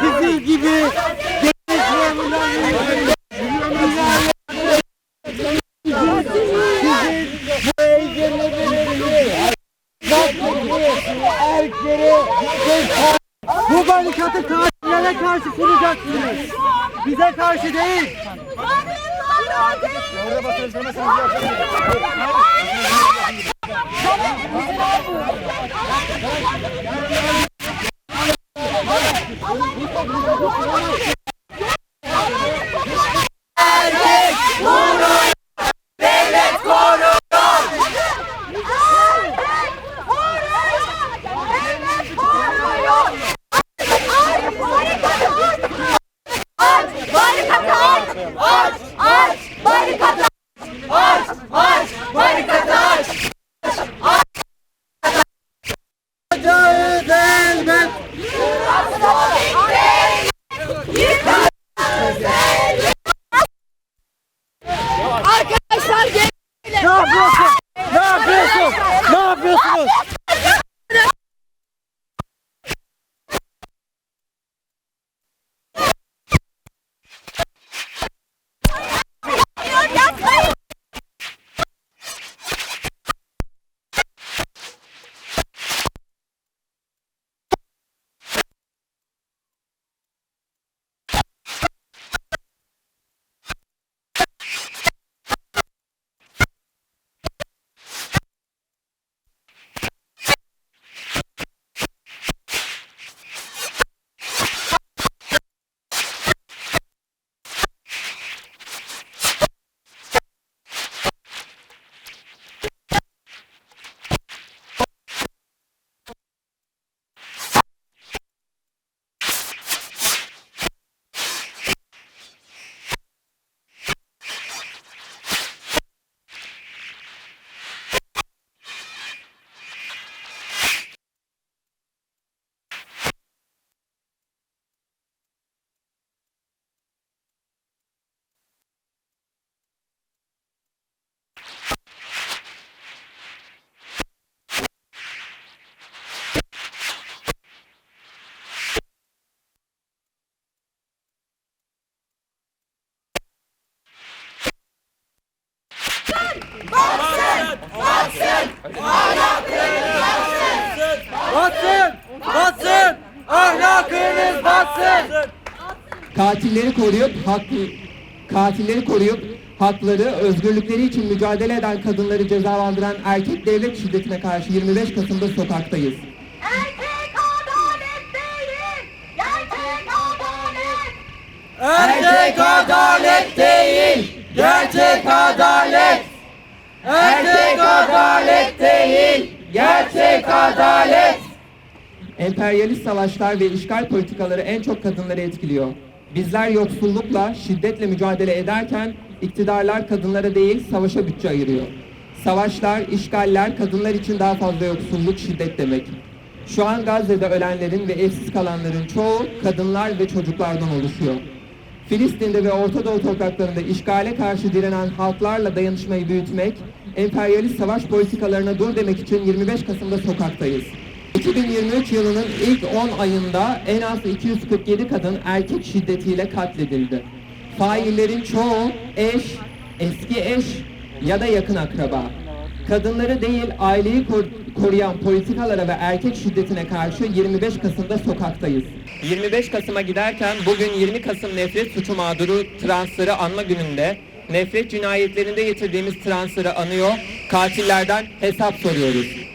Sizin gibi genç memurlar bu barikatı katillere karşı kuracaksınız. Bize karşı değil. Cahil Larguei! Cala Não, boca! Batsın! Batsın! Ahlakınız batsın! katilleri koruyup hak katilleri koruyup hakları, özgürlükleri için mücadele eden kadınları cezalandıran erkek devlet şiddetine karşı 25 Kasım'da sokaktayız. Erkek adalet değil. Gerçek adalet. Erkek adalet değil! Gerçek adalet! Erkek adalet değil! Gerçek adalet! Emperyalist savaşlar ve işgal politikaları en çok kadınları etkiliyor. Bizler yoksullukla, şiddetle mücadele ederken iktidarlar kadınlara değil savaşa bütçe ayırıyor. Savaşlar, işgaller kadınlar için daha fazla yoksulluk, şiddet demek. Şu an Gazze'de ölenlerin ve evsiz kalanların çoğu kadınlar ve çocuklardan oluşuyor. Filistin'de ve Orta Doğu topraklarında işgale karşı direnen halklarla dayanışmayı büyütmek, emperyalist savaş politikalarına dur demek için 25 Kasım'da sokaktayız. 2023 yılının ilk 10 ayında en az 247 kadın erkek şiddetiyle katledildi. Faillerin çoğu eş, eski eş ya da yakın akraba. Kadınları değil aileyi kor- koruyan politikalara ve erkek şiddetine karşı 25 Kasım'da sokaktayız. 25 Kasım'a giderken bugün 20 Kasım nefret suçu mağduru transları anma gününde nefret cinayetlerinde yitirdiğimiz transları anıyor, katillerden hesap soruyoruz.